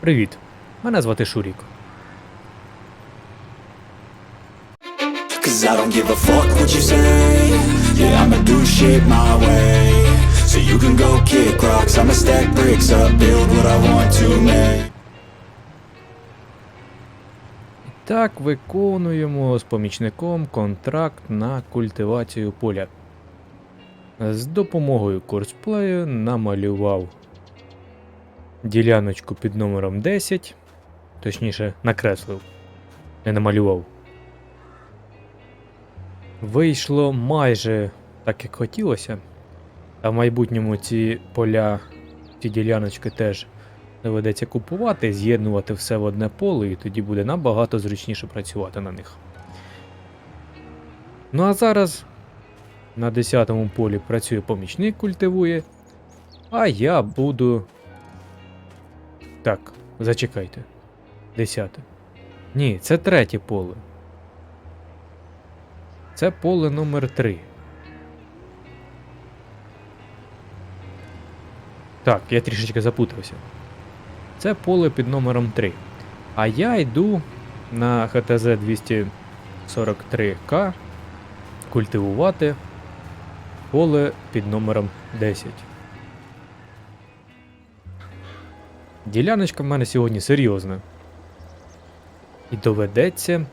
Привіт, мене звати Шурік. Cause I don't give a fuck what you say Yeah, I'ma do shit my way So you can go kick rocks I'ma stack bricks up, build what I want to make Так, виконуємо з помічником контракт на культивацію поля. З допомогою курсплею намалював діляночку під номером 10, точніше, накреслив, не намалював. Вийшло майже так, як хотілося. А в майбутньому ці поля, ці діляночки теж доведеться купувати, з'єднувати все в одне поле, і тоді буде набагато зручніше працювати на них. Ну а зараз на 10-му полі працює помічник, культивує, а я буду. Так, зачекайте. 10. Ні, це третє поле. Це поле номер 3. Так, я трішечки запутався. Це поле під номером 3. А я йду на ХТЗ 243К культивувати поле під номером 10. Діляночка в мене сьогодні серйозна. І доведеться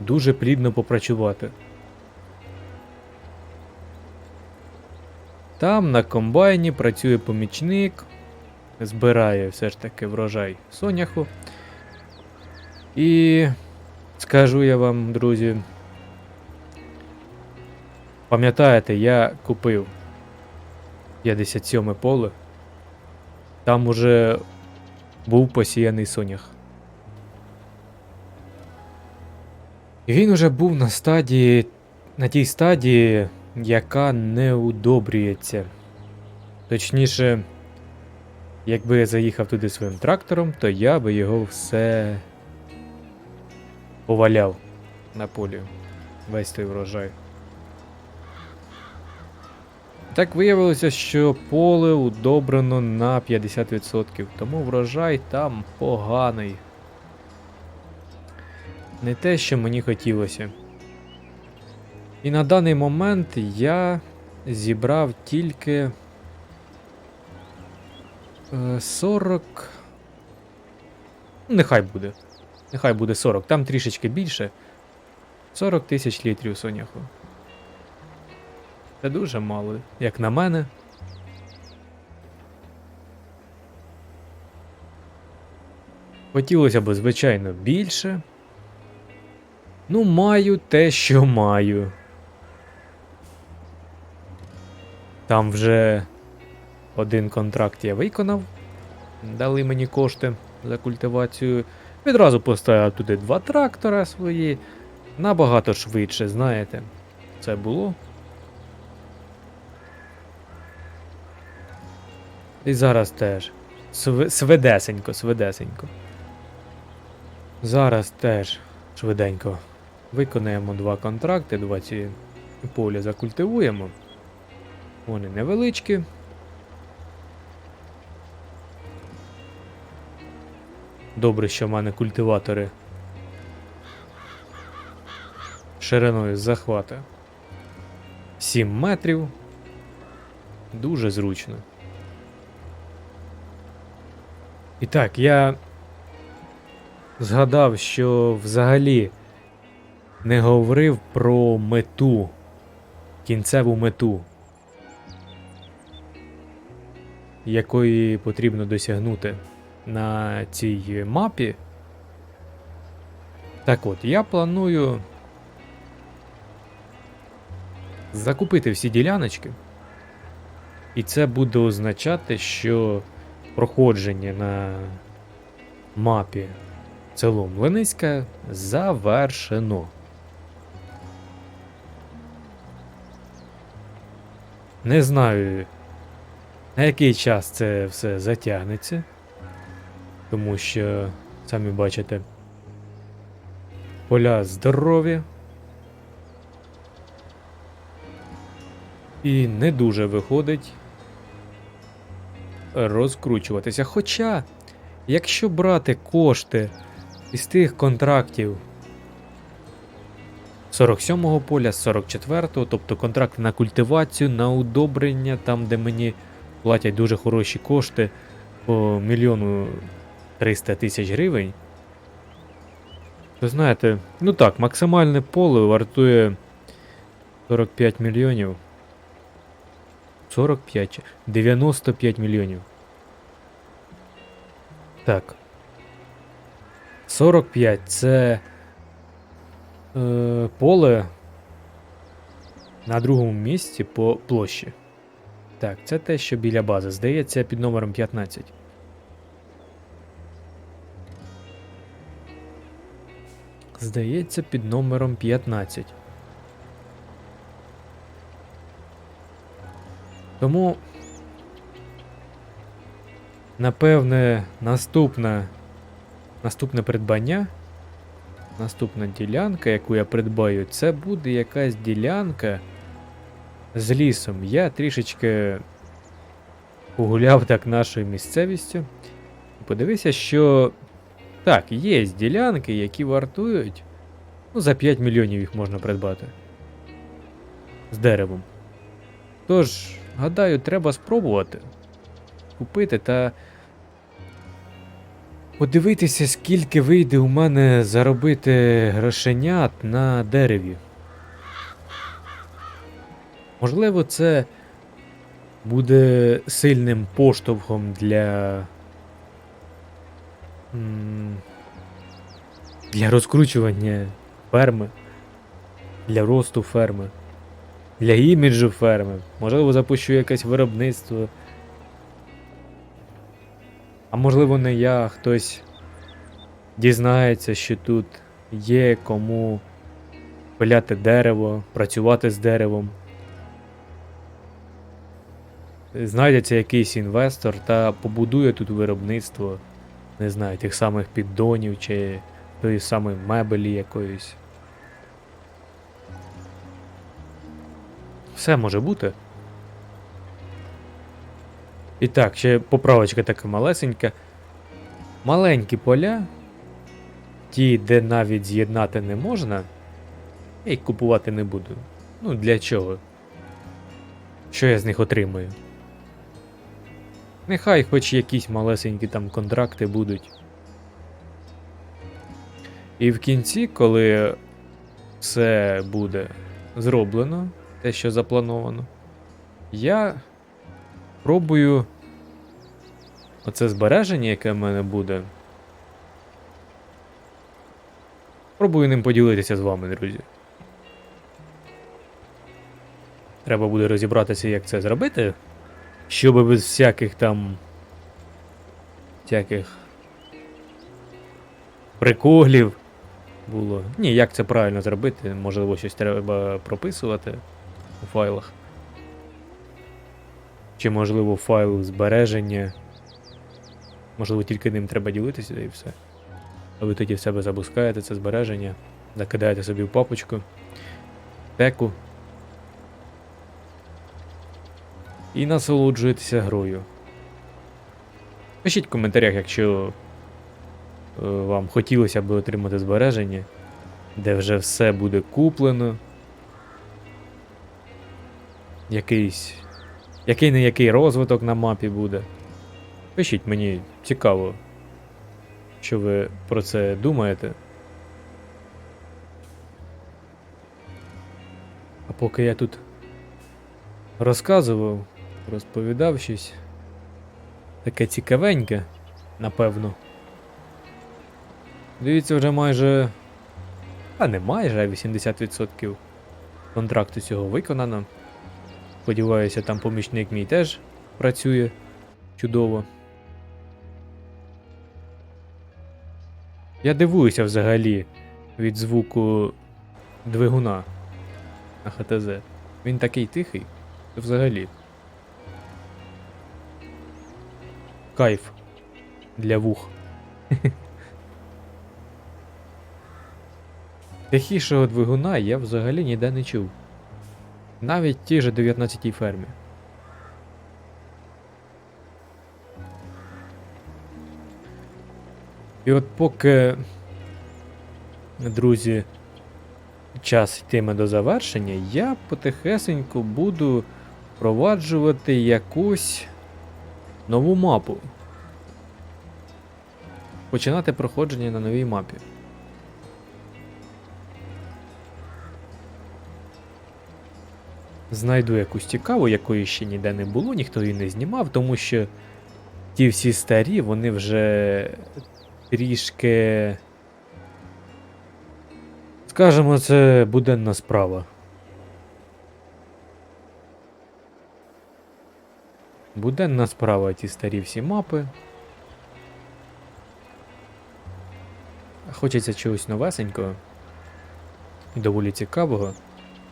дуже плідно попрацювати. Там на комбайні працює помічник, збирає все ж таки врожай соняху. І скажу я вам, друзі. Пам'ятаєте, я купив 57 поле. Там уже був посіяний сонях. І він уже був на стадії, на тій стадії, яка не удобрюється. Точніше, якби я заїхав туди своїм трактором, то я би його все поваляв на полі. Весь той врожай. Так виявилося, що поле удобрено на 50%, тому врожай там поганий. Не те, що мені хотілося. І на даний момент я зібрав тільки е, 40. Нехай буде. Нехай буде 40. Там трішечки більше. 40 тисяч літрів соняху. Це дуже мало, як на мене. Хотілося б, звичайно, більше. Ну, маю те, що маю. Там вже один контракт я виконав. Дали мені кошти за культивацію. Відразу поставив туди два трактора свої. Набагато швидше, знаєте. Це було. І зараз теж. Св... Свидесенько, свидесенько. Зараз теж швиденько. Виконаємо два контракти, два ці поля закультивуємо. Вони невеличкі. Добре, що в мене культиватори шириною захвата 7 метрів. Дуже зручно. І так, я згадав, що взагалі не говорив про мету, кінцеву мету, якої потрібно досягнути на цій мапі. Так от, я планую закупити всі діляночки, і це буде означати, що проходження на мапі село Млиницьке завершено. Не знаю, на який час це все затягнеться, тому що, самі бачите, поля здорові. І не дуже виходить розкручуватися. Хоча Якщо брати кошти із тих контрактів 47-го поля, 44-го, тобто контракт на культивацію, на удобрення, там, де мені платять дуже хороші кошти по мільйону 300 тисяч гривень. То знаєте, ну так, максимальне поле вартує 45 мільйонів. 45, 95 мільйонів. Так. 45 це е, поле на другому місці по площі. Так, це те, що біля бази. Здається, під номером 15. Здається, під номером 15. Тому. Напевне, наступне, наступне придбання, наступна ділянка, яку я придбаю, це буде якась ділянка з лісом. Я трішечки погуляв так нашою місцевістю. і Подивився, що так, є ділянки, які вартують. Ну, за 5 мільйонів їх можна придбати. З деревом. Тож, гадаю, треба спробувати купити та подивитися, скільки вийде у мене заробити грошенят на дереві. Можливо, це буде сильним поштовхом для. Для розкручування ферми, для росту ферми, для іміджу ферми. Можливо, запущу якесь виробництво. А можливо, не я, хтось дізнається, що тут є кому пиляти дерево, працювати з деревом. Знайдеться якийсь інвестор та побудує тут виробництво, не знаю, тих самих піддонів чи тої самої мебелі якоїсь. Все може бути. І так, ще поправочка така малесенька. Маленькі поля, ті, де навіть з'єднати не можна, я їх купувати не буду. Ну, для чого? Що я з них отримую? Нехай хоч якісь малесенькі там контракти будуть. І в кінці, коли все буде зроблено, те, що заплановано, я пробую оце збереження, яке в мене буде. Пробую ним поділитися з вами, друзі. Треба буде розібратися, як це зробити. Щоб без всяких там. всяких приколів було. Ні, як це правильно зробити? Можливо, щось треба прописувати у файлах. Чи можливо файл збереження. Можливо, тільки ним треба ділитися і все. А ви тоді в себе запускаєте це збереження, закидаєте собі в папочку, теку. І насолоджуєтеся грою. Пишіть в коментарях, якщо е, вам хотілося б отримати збереження, де вже все буде куплено. Якийсь. Який не який розвиток на мапі буде. Пишіть мені цікаво, що ви про це думаєте. А поки я тут розказував, розповідав щось таке цікавеньке, напевно. Дивіться, вже майже. А не майже, а 80% контракту цього виконано. Сподіваюся, там помічник мій теж працює чудово. Я дивуюся взагалі від звуку двигуна на ХТЗ. Він такий тихий, взагалі. Кайф для вух. Тихішого двигуна я взагалі ніде не чув. Навіть ті же 19-й фермі. І от поки, друзі, час йтиме до завершення, я потихесеньку буду впроваджувати якусь нову мапу. Починати проходження на новій мапі. Знайду якусь цікаву, якої ще ніде не було, ніхто її не знімав, тому що ті всі старі, вони вже трішки. Скажемо, це буденна справа. Буденна справа ті старі всі мапи. Хочеться чогось новесенького і доволі цікавого.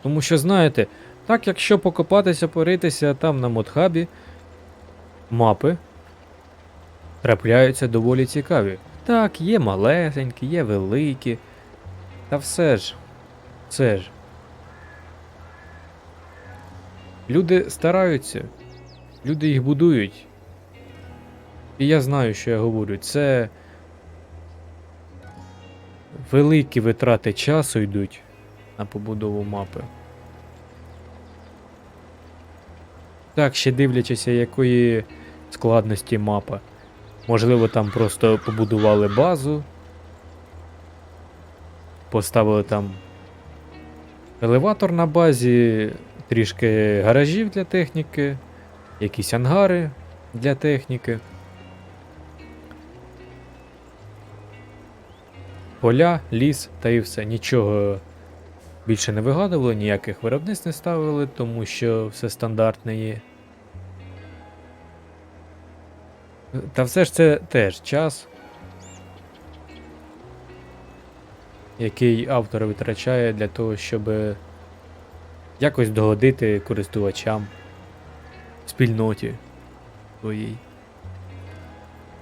Тому що, знаєте, так якщо покопатися, поритися там на модхабі, мапи трапляються доволі цікаві. Так, є малесенькі, є великі. Та все ж, все ж. Люди стараються, люди їх будують. І я знаю, що я говорю. Це великі витрати часу йдуть на побудову мапи. Так, ще дивлячися, якої складності мапа. Можливо, там просто побудували базу, поставили там елеватор на базі, трішки гаражів для техніки, якісь ангари для техніки. Поля, ліс та і все. Нічого більше не вигадували, ніяких виробництв не ставили, тому що все стандартне є. Та все ж це теж час, який автор витрачає для того, щоб якось догодити користувачам, спільноті своїй,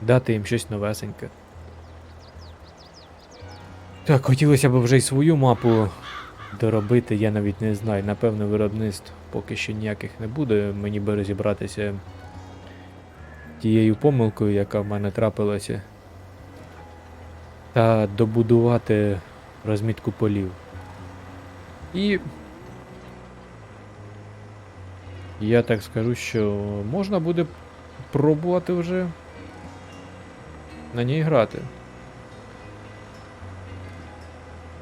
дати їм щось новесеньке. Так, хотілося б вже й свою мапу доробити, я навіть не знаю. Напевно, виробництв поки що ніяких не буде. Мені би розібратися тією помилкою, яка в мене трапилася, та добудувати розмітку полів. І я так скажу, що можна буде пробувати вже на ній грати.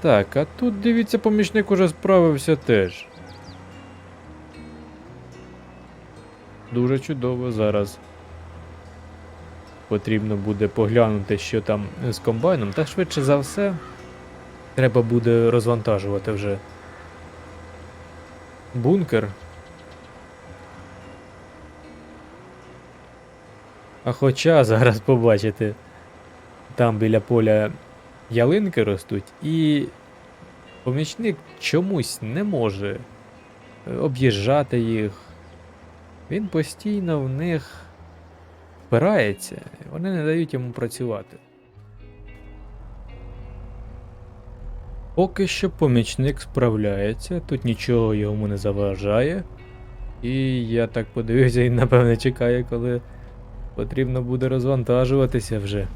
Так, а тут дивіться, помічник уже справився теж. Дуже чудово зараз. Потрібно буде поглянути, що там з комбайном, та швидше за все треба буде розвантажувати вже бункер. А хоча зараз побачите, там біля поля ялинки ростуть, і помічник чомусь не може е, об'їжджати їх. Він постійно в них впирається, вони не дають йому працювати. Поки що помічник справляється, тут нічого йому не заважає. І я так подивився, він напевне чекає, коли потрібно буде розвантажуватися вже.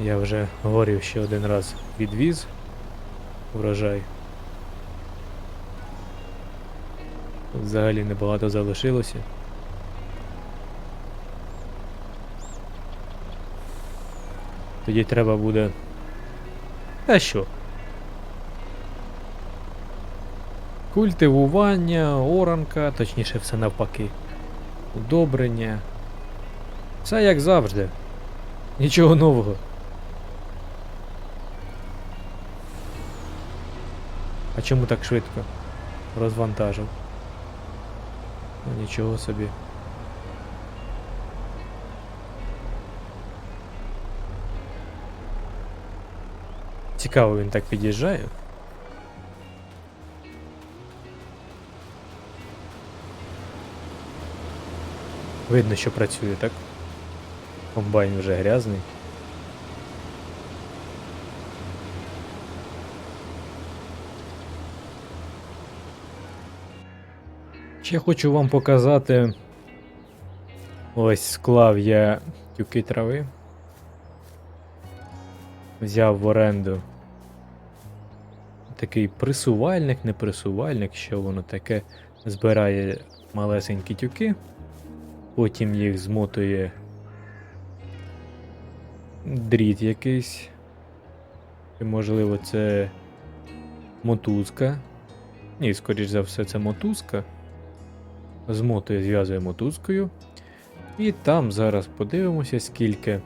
Я вже говорив ще один раз відвіз врожай. Взагалі небагато залишилося. Тоді треба буде. Та що? Культивування, оранка, точніше все навпаки. Удобрення. Все як завжди. Нічого нового. А чому так швидко розвантажив? Ну, нічого собі. Цікаво, він так під'їжджає. Видно, що працює, так? Комбайн вже грязний. Ще хочу вам показати Ось склав я тюки трави. Взяв в оренду такий присувальник, не присувальник, що воно таке збирає малесенькі тюки, потім їх змотує дріт якийсь. Чи, можливо, це мотузка. Ні, скоріш за все, це мотузка. Змотує, зв'язує мотузкою. І там зараз подивимося, скільки.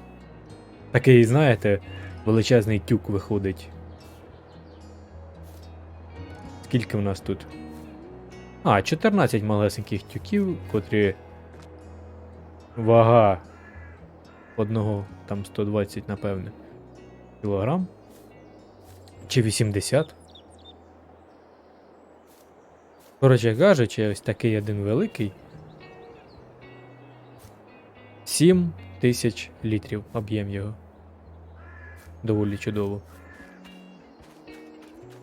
Такий, знаєте, величезний тюк виходить. Скільки в нас тут? А, 14 малесеньких тюків, котрі вага одного там 120, напевне, кілограм. Чи 80. Коротше кажучи, ось такий один великий. 7 тисяч літрів об'єм його. Доволі чудово.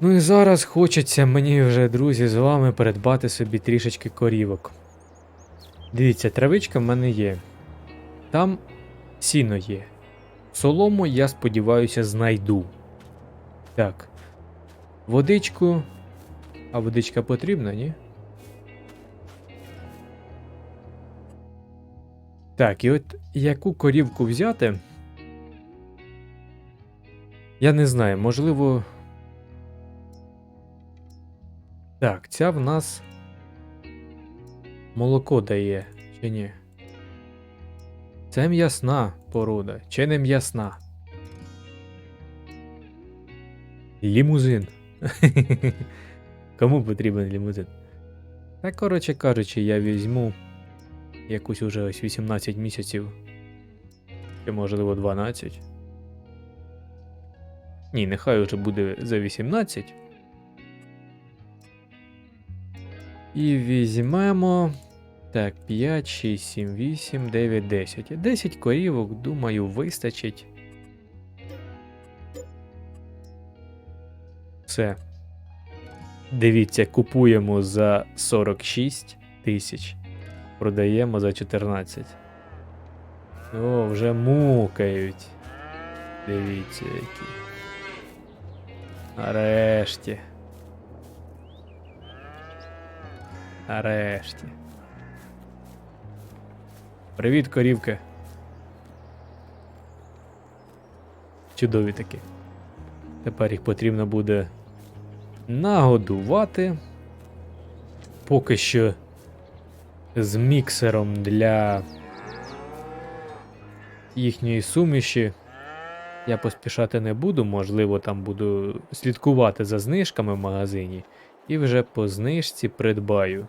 Ну і зараз хочеться мені вже, друзі, з вами передбати собі трішечки корівок. Дивіться, травичка в мене є. Там сіно є. Солому, я сподіваюся, знайду. Так. Водичку. А водичка потрібна, ні? Так, і от яку корівку взяти? Я не знаю, можливо. Так, ця в нас молоко дає, чи ні? Це м'ясна порода, чи не м'ясна? Лімузин. Кому потрібен лімузин? Та, коротше кажучи, я візьму якусь уже ось 18 місяців. Чи можливо 12. Ні, нехай уже буде за 18. І візьмемо. Так, 5, 6, 7, 8, 9, 10. 10 корівок, думаю, вистачить. Все. Дивіться, купуємо за 46 тисяч. Продаємо за 14. О, вже мукають. Дивіться, які. Нарешті. Нарешті. Привіт, корівки. Чудові такі. Тепер їх потрібно буде нагодувати. Поки що з міксером для їхньої суміші. Я поспішати не буду, можливо, там буду слідкувати за знижками в магазині і вже по знижці придбаю.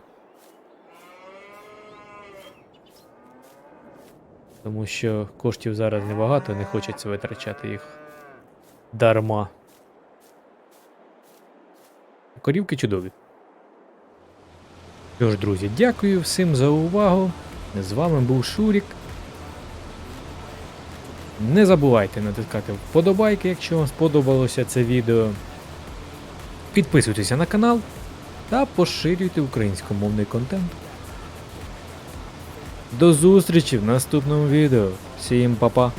Тому що коштів зараз небагато, не хочеться витрачати їх дарма. Корівки чудові. Що ж, друзі, дякую всім за увагу. З вами був Шурік. Не забувайте натискати вподобайки, якщо вам сподобалося це відео. Підписуйтеся на канал та поширюйте українськомовний контент. До зустрічі в наступному відео. Всім па-па!